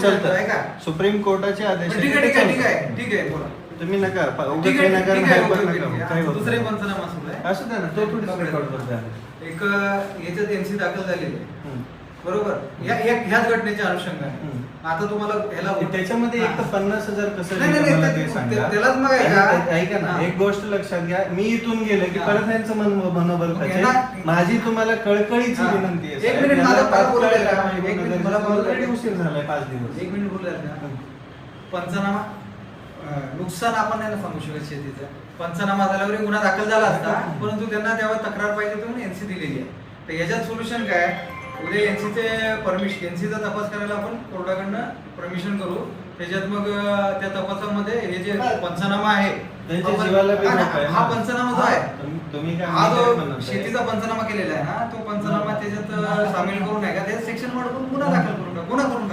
चालतं ऐका. सुप्रीम कोर्टाचे आदेश ठीक आहे ठीक आहे ठीक आहे चालतं. ठीक आहे बोला तुम्ही नका उगाच ठीक काही आहे नका ठीक आहे hyper ओके, नका. काही दुसरे नाही. पंचनामा सुरू आहे असू द्या ना तो रेकॉर्ड करता एक अं, याच्यात एमसी दाखल झालेली आहे. बरोबर या या- ह्याच घटनेच्या अनुषंगाने हम्म. आता तुम्हाला ह्याला त्याच्यामध्ये एक तर पन्नास हजार कसं नाही, नाही, लिहिलं मला नाही, ते ते- सांगा. त्यालाच मग ऐका ना हा. एक गोष्ट लक्षात घ्या मी इथून गेलो की हा. परत यांचं मन मनोबल मग माझी तुम्हाला कळकळीची हा. विनंती आहे एक साहेब. मिनिट मला बोलू द्या. एक मिनिट बोलू. उशीर झालाय पाच दिवस एक मिनिट ना हम्म. पंचनामा अं, नुकसान आपण नाही ना सांगू शकत शेतीचं पंचनामा झाल्यावर गुन्हा दाखल झाला असता परंतु त्यांना तेव्हा तक्रार पाहिजे म्हणून एनसी दिलेली आहे तर याच्यात सोल्युशन काय उद्या एनसीचे परमिशन एनसीचा तपास करायला आपण कोर्टाकडनं परमिशन करू त्याच्यात मग त्या तपासामध्ये हे जे पंचनामा आहे हा. हा पंचनामा जो आहे हा जो? शेतीचा पंचनामा केलेला आहे ना तो पंचनामा त्याच्यात सामील करून आहे का त्याच्यात सेक्शन वर करून गुन्हा दाखल करून. गुन्हा करून.